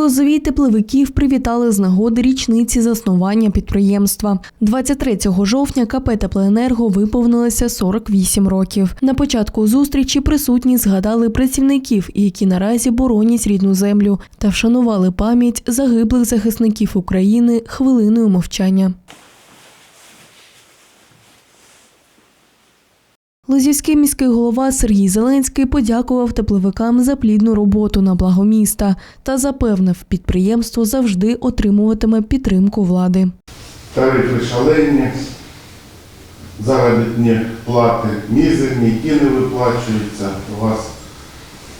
Лозовій тепловиків привітали з нагоди річниці заснування підприємства. 23 жовтня КП «Теплоенерго» виповнилося 48 років. На початку зустрічі присутні згадали працівників, які наразі боронять рідну землю, та вшанували пам'ять загиблих захисників України хвилиною мовчання. Лозівський міський голова Сергій Зеленський подякував тепловикам за плідну роботу на благо міста та запевнив, підприємство завжди отримуватиме підтримку влади. тарифи шалені, заробітні плати мізерні, які не виплачуються. У вас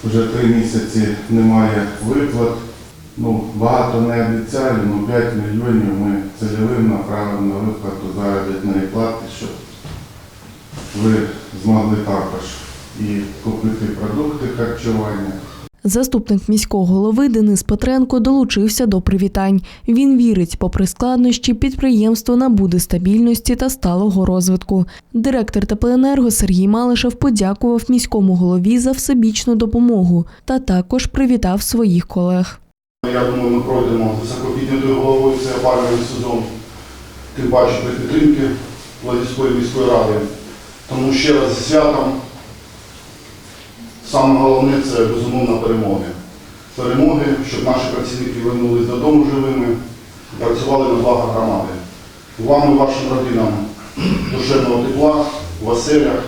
вже три місяці немає виплат. Ну, багато не обіцяли, ну 5 мільйонів ми цільовим направимо на виплату заробітної плати, щоб ви змогли також і купити продукти харчування. Заступник міського голови Денис Петренко долучився до привітань. Він вірить, попри складнощі, підприємство набуде стабільності та сталого розвитку. Директор теплоенерго Сергій Малишев подякував міському голові за всебічну допомогу та також привітав своїх колег. Я думаю, ми пройдемо високопіднятою головою цей опалювальний сезон, тим паче при підтримки Владівської міської ради. Тому ще раз зі святом. Саме головне це безумовно перемоги. Перемоги, щоб наші працівники вернулись додому живими і працювали на благо громади. Вам і вашим родинам душевного тепла, в оселях,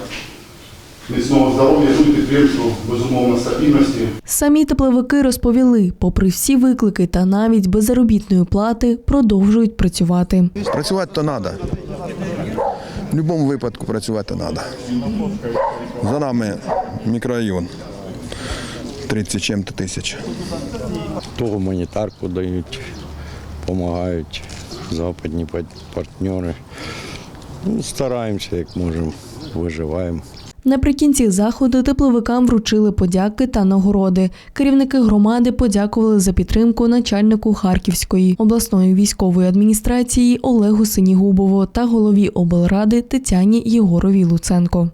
міцного здоров'я, ну і підприємству, безумовно, стабільності. Самі тепловики розповіли, попри всі виклики та навіть без заробітної плати, продовжують працювати. Працювати то треба. В будь-якому випадку працювати треба. За нами мікрорайон. 30 чим-то тисяч. Ту гуманітарку дають, допомагають западні партнери. Ну, стараємося, як можемо, виживаємо. Наприкінці заходу тепловикам вручили подяки та нагороди. Керівники громади подякували за підтримку начальнику Харківської обласної військової адміністрації Олегу Синігубову та голові облради Тетяні Єгоровій Луценко.